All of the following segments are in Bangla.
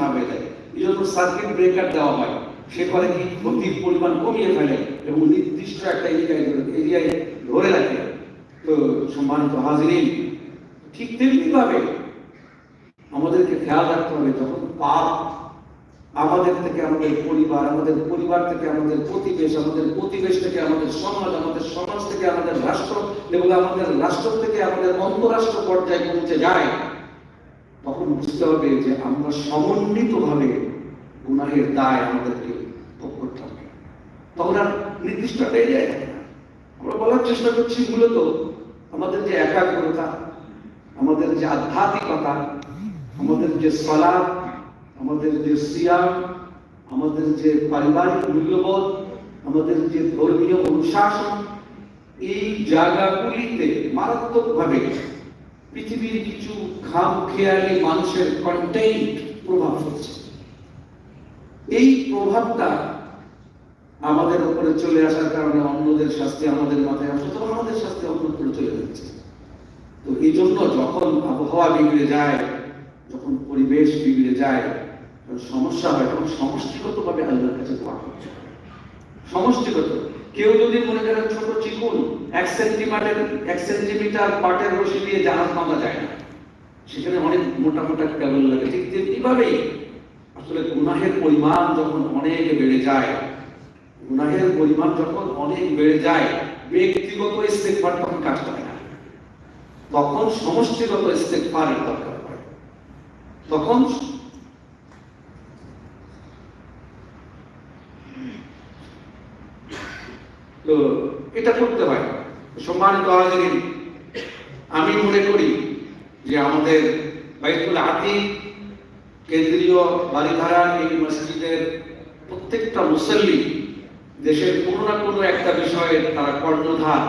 না হয়ে যায় এই জন্য সার্কিট ব্রেকার দেওয়া হয়। সে করে কি? ক্ষতির পরিমাণ কমিয়ে ফেলে এবং নির্দিষ্ট একটা এরিয়ায় এরিয়ায় ধরে রাখে। তো সম্মানিত হাজিরিন, ঠিক তেমনি ভাবে আমাদেরকে খেয়াল রাখতে হবে যখন পাপ আমাদের থেকে, আমাদের পরিবার আমাদের পরিবার থেকে, আমাদের প্রতিবেশ আমাদের প্রতিবেশ থেকে, আমাদের সমাজ আমাদের সমাজ থেকে, আমাদের রাষ্ট্র এবং আমাদের রাষ্ট্র থেকে আমাদের অন্তরাষ্ট্র পর্যায়ে পৌঁছে যায়। বুঝতে হবে যে আমরা সমন্বিতভাবে গুনাহের দায় আমাদেরকে ভোগ করতে হবে। তখন আর নির্দিষ্ট থাকে না। আমরা বলার চেষ্টা করছি মূলত আমাদের যে একাগ্রতা, আমাদের যে আধ্যাত্মিকতা, আমাদের যে সলাপ আমাদের যে সিয়াম, আমাদের যে পারিবারিক মূল্যবোধ, আমাদের যে ধর্মীয় অনুশাসন, এই জায়গাগুলিতে মারাত্মকভাবে পৃথিবীর কিছু খাম খেয়ালি মানুষের কন্টেন্ট প্রভাব ফেলছে। এই প্রভাবটা আমাদের উপরে চলে আসার কারণে অন্যদের শাস্তি আমাদের মাথায় আসে তখন আমাদের শাস্তি অন্যত্র চলে যাচ্ছে। তো এই জন্য যখন আবহাওয়া বিগড়ে যায়, যখন পরিবেশ বিগড়ে যায় সমস্যা হয়, তখন সমষ্টিগতভাবে আল্লাহর কাছে দোয়া করছে। সমষ্টিগত। কেউ যদি মনে করেন ছোট চিকুন, এক সেন্টিমিটার এক সেন্টিমিটার পাটের রশি দিয়ে জাহাজ বাঁধা যায় না। সেখানে অনেক মোটা মোটা কেবল লাগে। ঠিক তেমনিভাবেই আসলে গুনাহের পরিমাণ যখন অনেক বেড়ে যায়, গুনাহের পরিমাণ যখন অনেক বেড়ে যায়, ব্যক্তিগত ইস্তেকবার তখন কাজ করে না। তখন সমষ্টিগত ইস্তেকবারের দরকার হয় তখন তো এটা করতে হয়। সম্মানিত হাজিরিন আমি মনে করি যে আমাদের বাইতুল আতিক কেন্দ্রীয় বাড়িধারা এই মসজিদের প্রত্যেকটা মুসল্লি দেশের কোনো না কোনো একটা বিষয়ে তারা কর্ণধার,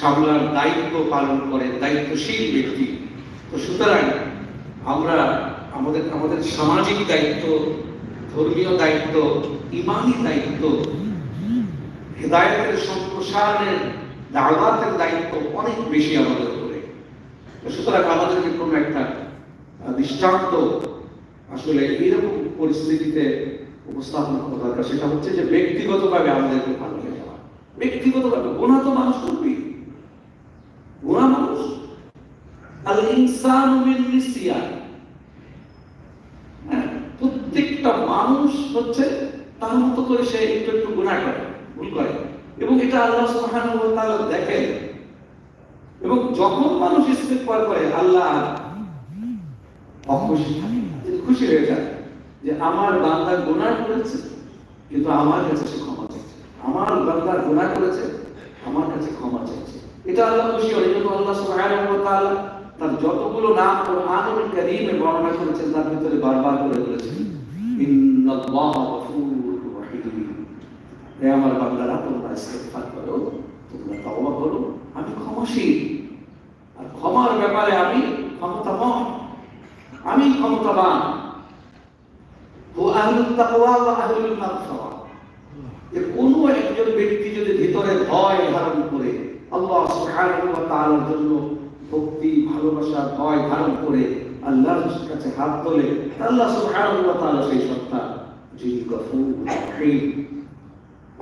সামলার দায়িত্ব পালন করে দায়িত্বশীল ব্যক্তি। তো সুতরাং আমরা আমাদের আমাদের সামাজিক দায়িত্ব, ধর্মীয় দায়িত্ব, ইমানি দায়িত্ব হেদায়তের সম্প্রসারণের দাওয়াতের দায়িত্ব অনেক বেশি আমাদের উপরে। সুতরাং আমাদেরকে কোনো একটা দৃষ্টান্ত আসলে এরকম পরিস্থিতিতে উপস্থাপন করা দরকার। সেটা হচ্ছে যে ব্যক্তিগতভাবে আমাদেরকে ভালো হয়ে যাওয়া ব্যক্তিগতভাবে গোনা তো মানুষ করবি গোনা মানুষ। আল ইনসান হ্যাঁ, প্রত্যেকটা মানুষ হচ্ছে তার মতো করে সে একটু একটু গুণা করে। এবং এটা আল্লাহ সুবহানাহু দেখেন। এবং যখন মানুষ ইস্তেগফার করে, আল্লাহ অখুশি খুশি হয়ে যায় যে আমার বান্দা গুনাহ করেছে, কিন্তু আমার কাছে সে ক্ষমা চাইছে। আমার বান্দা গুনাহ করেছে, আমার কাছে ক্ষমা চাইছে। এটা আল্লাহ খুশি হয় এই আল্লাহ সুবহানাহু ওয়া তার যতগুলো নাম কোরআনুল কারীমে বর্ণনা করেছেন, তার ভিতরে বারবার করে বলেছেন, ইন্নাল্লাহা হে আমার বান্দারা তোমরা ইস্তেগফার করো, তোমরা তওবা করো, আমি ক্ষমাশীল। আর ক্ষমার ব্যাপারে আমি ক্ষমতাবান। আমি ক্ষমতাবান। ও আহলুত তাকওয়া ওয়া আহলুল মাগফিরা যে কোন একজন ব্যক্তি যদি ভিতরে ভয় ধারণ করে, আল্লাহ সুবহানাহু ওয়া তাআলার জন্য ভক্তি, ভালোবাসা, ভয় ধারণ করে আল্লাহর কাছে হাত তোলে আল্লাহ সুবহানাহু ওয়া তাআলা সেই সত্তা যিনি গফুর, রহিম।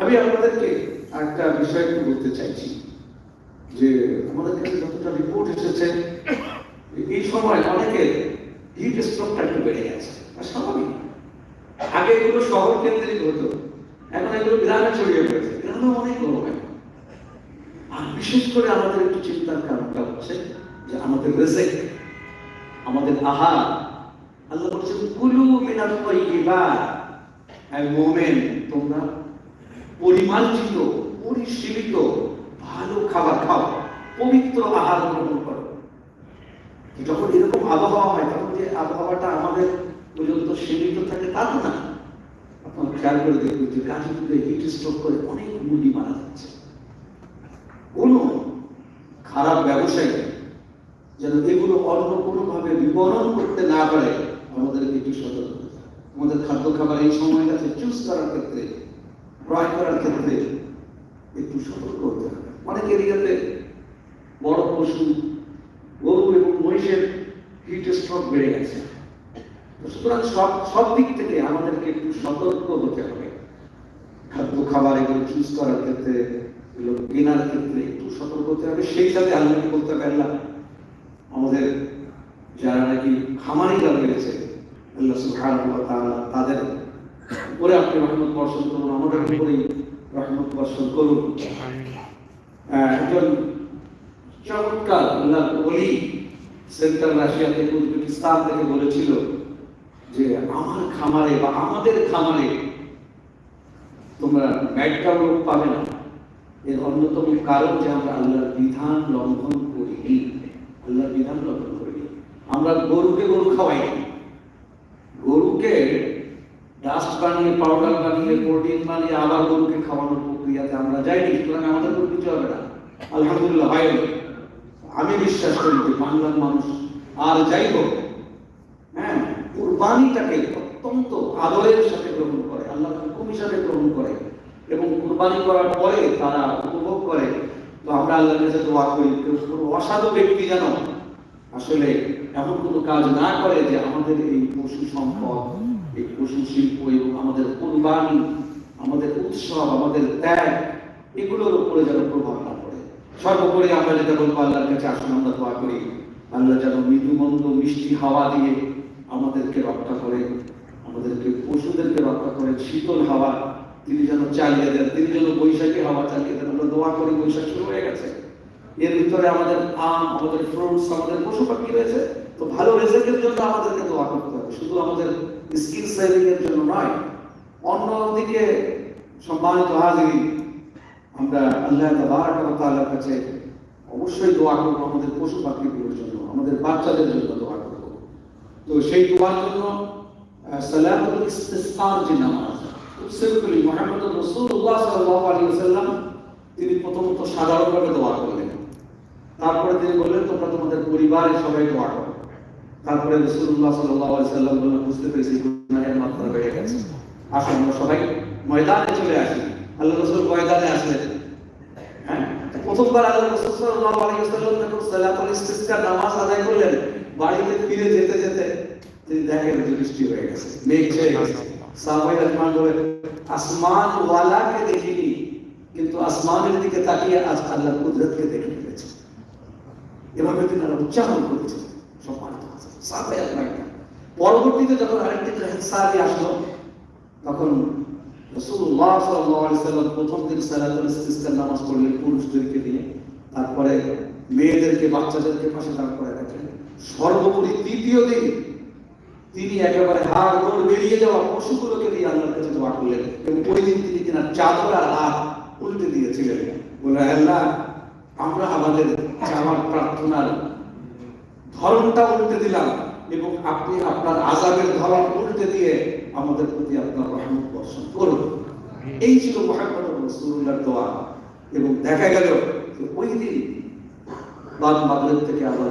আমি আপনাদেরকে একটা বিষয় একটু বলতে চাইছি, যে আমাদের কাছে যতটা রিপোর্ট এসেছে, এই সময় অনেকে হিট স্ট্রোকটা একটু বেড়ে গেছে আর স্বাভাবিক। আগে এগুলো শহর কেন্দ্রিক হতো, এখন এগুলো গ্রামে ছড়িয়ে পড়েছে, গ্রামে অনেক গরম আর বিশেষ করে আমাদের একটু চিন্তার কারণটা হচ্ছে যে আমাদের রেজেক, আমাদের আহার, আল্লাহ বলছেন, কুলু মিনাত তাইয়িবাত, হে মুমিন, তোমরা পরিমার্জিত, পরিশীলিত, ভালো খাবার খাও, পবিত্র আহার গ্রহণ করো। যখন এরকম আবহাওয়া হয়, তখন যে আবহাওয়াটা আমাদের পর্যন্ত সীমিত থাকে তা তো না। আপনার খেয়াল করে দেখবেন যে গাজীপুরে হিট স্ট্রোক করে অনেক মুরগি মারা যাচ্ছে। কোনো খারাপ ব্যবসায়ী যেন এগুলো অন্য কোনোভাবে বিবরণ করতে না পারে, আমাদেরকে একটু সতর্ক আমাদের খাদ্য খাবার এই সময়টাতে চুজ করার ক্ষেত্রে ক্রয় করার ক্ষেত্রে একটু সতর্ক হতে হবে। অনেক এরিয়াতে বড় পশু, গরু এবং মহিষের হিট স্ট্রোক বেড়ে গেছে। সুতরাং সব সব দিক থেকে আমাদেরকে একটু সতর্ক হতে হবে। খাদ্য খাবার এগুলো চুজ করার ক্ষেত্রে, এগুলো কেনার ক্ষেত্রে একটু সতর্ক হতে হবে। সেই সাথে আল্লাহকে বলতে পারলাম আমাদের যারা নাকি খামারিরা রয়েছে, আল্লাহ ওয়া তাদের উপরে আপনি রহমত বর্ষণ করুন, আমাদের উপরেই রহমত বর্ষণ করুন। একজন চমৎকার আল্লাহ উজবেকিস্তান থেকে বলেছিল যে, আমার খামারে বা আমাদের খামারে তোমরা পাবে না। এর অন্যতম কারণ যে আমরা আল্লাহর বিধান লঙ্ঘন করিনি। আল্লাহর বিধান লঙ্ঘন করিনি। আমরা গরুকে গরু খাওয়াই। গরুকে বানিয়ে পাউডার বানিয়ে প্রোটিন বানিয়ে আবার গরুকে খাওয়ানোর প্রক্রিয়াতে আমরা যাইনি, সুতরাং আমাদের কোনো কিছু হবে না। আলহামদুলিল্লাহ, হয় আমি বিশ্বাস করি যে বাংলার মানুষ আর যাই হোক হ্যাঁ কুরবানিটাকে অত্যন্ত আদরের সাথে গ্রহণ করে, আল্লাহ হুকুম হিসাবে গ্রহণ করে এবং কুরবানি করার পরে তারা উপভোগ করে। তো আমরা আল্লাহর কাছে দোয়া করি অসাধু ব্যক্তি যেন আসলে এমন কোনো কাজ না করে যে আমাদের এই পশু সম্পদ এই পশু শিল্প এবং আমাদের কুরবানি আমাদের উৎসব, আমাদের ত্যাগ, এগুলোর উপরে যেন প্রভাব না পড়ে। সর্বোপরি আমরা যেটা বলব, আল্লাহর কাছে আসুন, আমরা দোয়া করি, আল্লাহ যেন মৃদুমন্দ, মিষ্টি হাওয়া দিয়ে আমাদেরকে রক্ষা করে, আমাদেরকে পশুদেরকে রক্ষা করে, শীতল হাওয়া, তিনি যেন চালিয়ে দেন, তিনি যেন বৈশাখী হাওয়া চালিয়ে দেন, আমরা দোয়া করি, বৈশাখ শুরু হয়ে গেছে। এর ভিতরে আমাদের আম, আমাদের ফ্রুটস, আমাদের পশু পাখি রয়েছে, তো ভালো রেজাল্টের জন্য আমাদেরকে দোয়া করতে হবে। শুধু আমাদের স্কিল সেভিং এর জন্য নয় অন্যদিকে সম্মানিত হাজির আমরা আল্লাহ ওয়া কাছে অবশ্যই দোয়া করব আমাদের পশু পাখিগুলোর জন্য আমাদের বাচ্চাদের জন্য দোয়া করব। তো সেই দোয়ার জন্য আহ, সালাতুল ইস্তিসকার যে নামাজ সিম্পলি মুহাম্মদ রাসূলুল্লাহ সাল্লাল্লাহু আলাইহি ওয়াসাল্লাম তিনি প্রথমত সাধারণভাবে দোয়া করলেন। তারপরে তিনি বললেন তোমরা তোমাদের পরিবারের সবাই দোয়া করো। তারপরে সাল্লাল্লাহু আলাইহি ওয়াসাল্লাম বুঝতে পেরেছি গুনাহের মাত্রা বেড়ে গেছে। আসুন আমরা সবাই ময়দানে চলে আসি। আল্লাহ রাসূল ময়দানে আসলেন। হ্যাঁ? আল্লাহ যেতে বৃষ্টি হয়ে গেছে আসমান দেখিনি, কিন্তু আসমানের দিকে তাকিয়ে আজ আল্লাহর কুদরতকে দেখে ফেলেছে এভাবে তিনি উচ্চারণ করেছেন, সম্মানিত সাহাবাই রাহমান পরবর্তীতে যখন আরেকটি সাহাবী আসলো, তখন সাল্লাল্লাহু সাল্লাম প্রথম দিন সালাতুল নামাজ পড়লেন পুরুষদেরকে দিয়ে তারপরে মেয়েদেরকে, বাচ্চাদেরকে পাশে দাঁড় করে রাখলেন। সর্বোপরি তৃতীয় দিন তিনি একেবারে হাড় গোড় বেরিয়ে যাওয়া পশুগুলোকে দিয়ে আল্লাহর কাছে দোয়া করলেন এবং ওই দিন তিনি তিনার চাদর আর হাত উল্টে দিয়েছিলেন। বলে আল্লাহ, আমরা আমাদের চাওয়ার প্রার্থনার ধরনটা উল্টে দিলাম এবং আপনি আপনার আজাবের ধরন উল্টে দিয়ে আমাদের প্রতি আপনার রহমত বর্ষণ করুন। এই ছিল রসুল্লাহর দোয়া এবং দেখা গেল যে ওই দিন বাদ মাগরেব থেকে আবার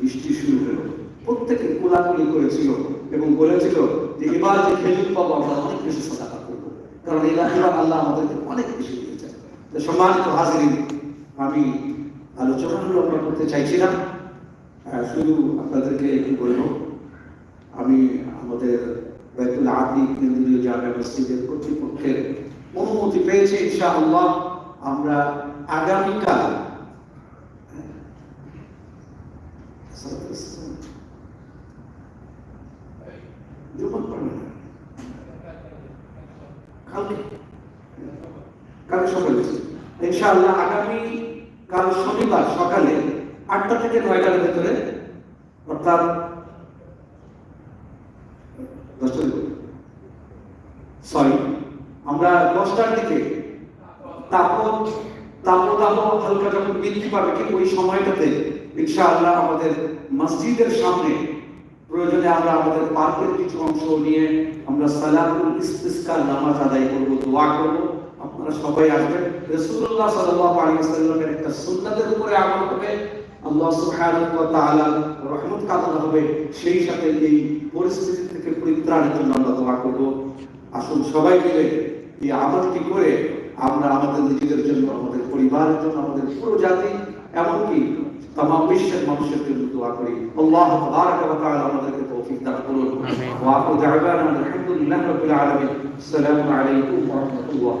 বৃষ্টি শুরু হলো। প্রত্যেকে কোলাকুলি করেছিল এবং বলেছিল যে এবার যে খেজুর পাবো আমরা অনেক বেশি সাদাকা করব। কারণ এবার এবার আল্লাহ আমাদেরকে অনেক বেশি দিয়েছেন। তো সম্মানিত হাজিরিন আমি আলোচনাগুলো আমরা করতে চাইছি না আহ, শুধু আপনাদেরকে একটু বলব, আমি আমাদের বাইতুল আদি কেন্দ্রীয় মসজিদের কর্তৃপক্ষের অনুমতি আমরা আগামীকাল, কালকে সকালে, ইনশাআল্লাহ আগামী কাল শনিবার সকালে আটটা থেকে নয়টার ভেতরে, অর্থাৎ সরি, আমরা দশটার দিকে তাপদাহ হালকা যখন বৃদ্ধি পাবে, ঠিক ওই সময়টাতে আমাদের মসজিদের সামনে প্রয়োজনে আমরা আমাদের পার্কের কিছু অংশ নিয়ে আমরা সালাতুল ইস্তিসকার নামাজ আদায় করব, দোয়া করব। আপনারা সবাই আসবেন। রাসূলুল্লাহ সাল্লাল্লাহু আলাইহি একটা সুন্নাতের উপরে আমল হবে আল্লাহ সুবহানাহু ওয়া তাআলা রহমত কামনা হবে সেই সাথে এই পরিস্থিতি থেকে পরিত্রাণের জন্য আমরা দোয়া করব। আসুন সবাই মিলে এই আমলটি করে আমরা আমাদের নিজেদের জন্য আমাদের পরিবারের জন্য আমাদের পুরো জাতি এমনকি তামাম বিশ্বের মানুষের জন্য দোয়া করি। আল্লাহ তাবারাক ওয়া তাআলা আমাদেরকে তৌফিক দান করুন। ওয়া আখিরু দাওয়ানা আলহামদুলিল্লাহি রাব্বিল আলামিন। আসসালামু আলাইকুম ওয়া রাহমাতুল্লাহ